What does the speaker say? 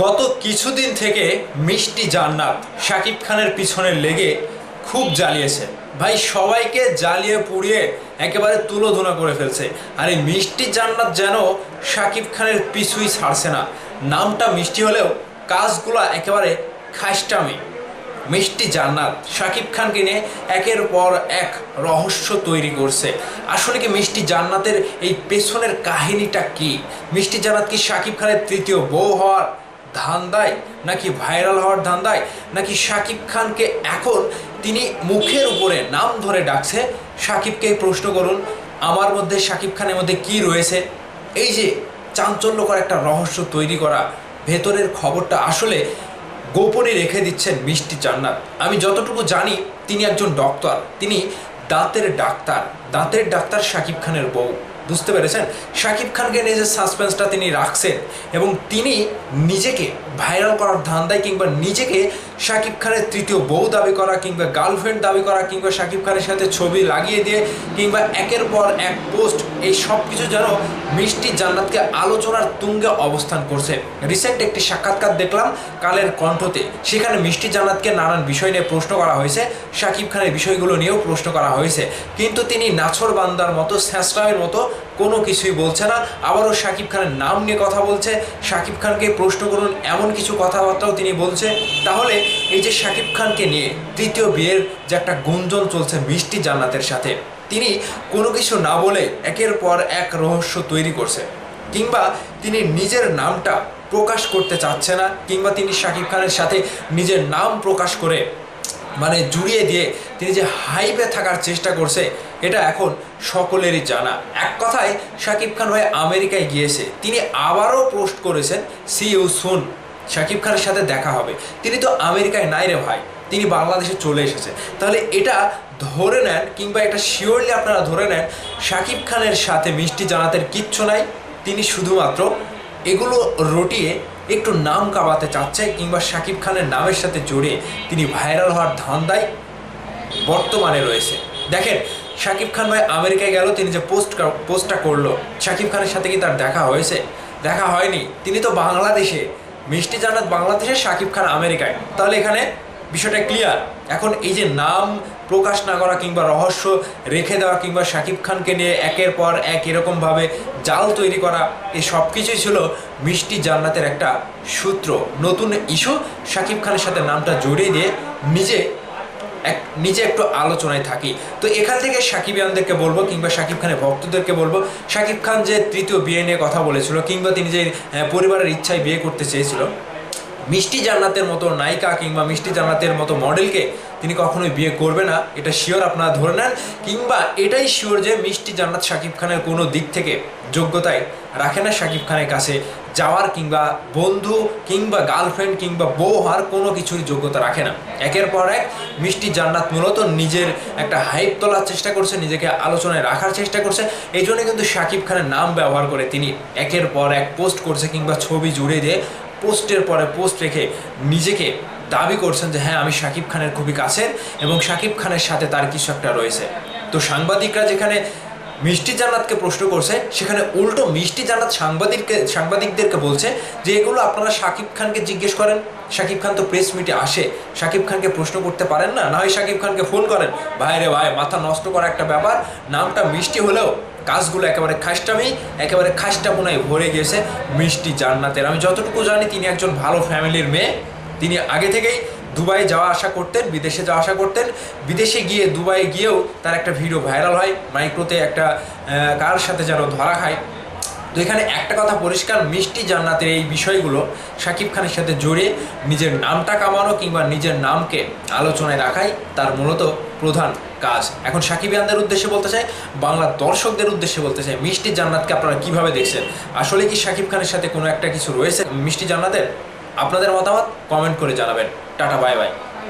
গত কিছুদিন থেকে মিষ্টি জান্নাত শাকিব খানের পিছনে লেগে খুব জ্বালিয়েছে। ভাই, সবাইকে জ্বালিয়ে পুড়িয়ে একেবারে তুলোধুনা করে ফেলছে। আর এই মিষ্টি জান্নাত যেন শাকিব খানের পিছুই ছাড়ছে না। নামটা মিষ্টি হলেও কাজগুলো একেবারে খাইস্টামি মিষ্টি জান্নাত শাকিব খানকে নিয়ে একের পর এক রহস্য তৈরি করছে। আসলে কি মিষ্টি জান্নাতের এই পেছনের কাহিনীটা কি? মিষ্টি জান্নাত কি শাকিব খানের তৃতীয় বউ হওয়ার ধান্দায়, নাকি ভাইরাল হওয়ার ধান্দায়, নাকি শাকিব খানকে এখন তিনি মুখের উপরে নাম ধরে ডাকছে? শাকিবকে প্রশ্ন করুন, আমার মধ্যে, শাকিব খানের মধ্যে কি রয়েছে? এই যে চাঞ্চল্যকর একটা রহস্য তৈরি করা, ভেতরের খবরটা আসলে গোপনে রেখে দিচ্ছেন মিষ্টি জান্নাত। আমি যতটুকু জানি, তিনি একজন ডক্টর, তিনি দাঁতের ডাক্তার দাঁতের ডাক্তার শাকিব খানের বউ। বুঝতে পেরেছেন? শাকিব খানকে নিজের সাসপেন্সটা তিনি রাখছেন এবং তিনি নিজেকে ভাইরাল করার ধান্দায় কিংবা নিজেকে শাকিব খানের তৃতীয় বউ দাবি করা কিংবা গার্লফ্রেন্ড দাবি করা কিংবা শাকিব খানের সাথে ছবি লাগিয়ে দিয়ে কিংবা একের পর এক পোস্ট, এই সব কিছু যেন মিষ্টি জান্নাতকে আলোচনার তুঙ্গে অবস্থান করছে। রিসেন্ট একটি সাক্ষাৎকার দেখলাম কালের কণ্ঠতে। সেখানে মিষ্টি জান্নাতকে নানান বিষয় নিয়ে প্রশ্ন করা হয়েছে, শাকিব খানের বিষয়গুলো নিয়েও প্রশ্ন করা হয়েছে। কিন্তু তিনি নাছর বান্দার মতো স্যাঁচড়ামের মতো কোনো কিছুই বলছে না। আবারও শাকিব খানের নাম নিয়ে কথা বলছে। শাকিব খানকে প্রশ্ন করুন, এমন কিছু কথাবার্তাও তিনি বলছে। তাহলে এই যে শাকিব খানকে নিয়ে তৃতীয় বিয়ের যে একটা গুঞ্জন চলছে মিষ্টি জান্নাতের সাথে, তিনি কোনো কিছু না বলে একের পর এক রহস্য তৈরি করছে। কিংবা তিনি নিজের নামটা প্রকাশ করতে চাচ্ছে না, কিংবা তিনি শাকিব খানের সাথে নিজের নাম প্রকাশ করে মানে জুড়িয়ে দিয়ে তিনি যে হাইপে থাকার চেষ্টা করছে, এটা এখন সকলেরই জানা। এক কথায়, শাকিব খান ভাই আমেরিকায় গিয়েছে। তিনি আবারও পোস্ট করেছেন সি ইউ সুন শাকিব খানের সাথে দেখা হবে। তিনি তো আমেরিকায় নাই রে ভাই, তিনি বাংলাদেশে চলে এসেছে। তাহলে এটা ধরে নেন কিংবা এটা শিওরলি আপনারা ধরে নেন, শাকিব খানের সাথে মিষ্টি জানাতের কিচ্ছু নাই। তিনি শুধুমাত্র এগুলো রটিয়ে একটু নাম কামাতে চাচ্ছে কিংবা শাকিব খানের নামের সাথে জুড়ে তিনি ভাইরাল হওয়ার ধান্দায় বর্তমানে রয়েছে। দেখেন, শাকিব খান ভাই আমেরিকায় গেল, তিনি যে পোস্ট পোস্টটা করল, শাকিব খানের সাথে কি তার দেখা হয়েছে? দেখা হয়নি। তিনি তো বাংলাদেশে, মিষ্টি জানাত বাংলাদেশে শাকিব খান আমেরিকায়। তাহলে এখানে বিষয়টা ক্লিয়ার এখন এই যে নাম প্রকাশ না করা কিংবা রহস্য রেখে দেওয়া কিংবা শাকিব খানকে নিয়ে একের পর এক এরকমভাবে জাল তৈরি করা এই সব কিছুই ছিল মিষ্টি জান্নাতের একটা সূত্র। নতুন ইস্যু, শাকিব খানের সাথে নামটা জড়িয়ে দিয়ে নিজে এক, নিজে একটু আলোচনায় থাকি। তো এখান থেকে সাকিবিয়ানদেরকে বলব কিংবা শাকিব খানের ভক্তদেরকে বলব, শাকিব খান যে তৃতীয় বিয়ে নিয়ে কথা বলেছিল কিংবা তিনি যে পরিবারের ইচ্ছায় বিয়ে করতে চেয়েছিল মিষ্টি জান্নাতের মতো নায়িকা কিংবা মিষ্টি জান্নাতের মতো মডেলকে তিনি কখনোই বিয়ে করবে না, এটা শিওর আপনারা ধরে নেন। কিংবা এটাই শিওর যে মিষ্টি জান্নাত শাকিব খানের কোনো দিক থেকে যোগ্যতায় রাখে না শাকিব খানের কাছে যাওয়ার কিংবা বন্ধু কিংবা গার্লফ্রেন্ড কিংবা বউ হওয়ার কোনো কিছুরই যোগ্যতা রাখে না। একের পর এক মিষ্টি জান্নাত মূলত নিজের একটা হাইপ তোলার চেষ্টা করছে, নিজেকে আলোচনায় রাখার চেষ্টা করছে। এই জন্য কিন্তু শাকিব খানের নাম ব্যবহার করে তিনি একের পর এক পোস্ট করছে কিংবা ছবি জুড়ে দিয়ে পোস্টের পরে পোস্ট রেখে নিজেকে দাবি করছেন যে হ্যাঁ আমি শাকিব খানের খুবই কাছের এবং শাকিব খানের সাথে তার কিছু একটা রয়েছে। তো সাংবাদিকরা যেখানে মিষ্টি জান্নাতকে প্রশ্ন করছে, সেখানে উল্টো মিষ্টি জান্নাত সাংবাদিককে, সাংবাদিকদেরকে বলছে যে এগুলো আপনারা শাকিব খানকে জিজ্ঞেস করেন শাকিব খান তো প্রেস মিটে আসে শাকিব খানকে প্রশ্ন করতে পারেন না? না হয় শাকিব খানকে ফোন করেন, ভাই রে ভাই, মাথা নষ্ট করা একটা ব্যাপার, নামটা মিষ্টি হলেও কাজগুলো একেবারে খাসটামি, একেবারে খাসটামোনায় ভরে গিয়েছে মিষ্টি জান্নাতের। আমি যতটুকু জানি, তিনি একজন ভালো ফ্যামিলির মেয়ে। তিনি আগে থেকেই দুবাই যাওয়া আসা করতেন, বিদেশে যাওয়া আসা করতেন। বিদেশে গিয়ে, দুবাই গিয়েও তার একটা ভিডিও ভাইরাল হয়, মাইক্রোতে একটা কার সাথে যেন ধরা খায়। তো এখানে একটা কথা পরিষ্কার, মিষ্টি জান্নাতের এই বিষয়গুলো শাকিব খানের সাথে জড়িয়ে নিজের নামটা কামানো কিংবা নিজের নামকে আলোচনায় রাখাই তার মূলত প্রধান কাজ। এখন সাকিবিয়ানদের উদ্দেশ্যে বলতে চাই বাংলা দর্শকদের উদ্দেশ্যে বলতে চাই, মিষ্টি জান্নাতকে আপনারা কীভাবে দেখছেন? আসলে কি শাকিব খানের সাথে কোনো একটা কিছু রয়েছে মিষ্টি জান্নাতের? আপনাদের মতামত কমেন্ট করে জানাবেন। Tata bye bye.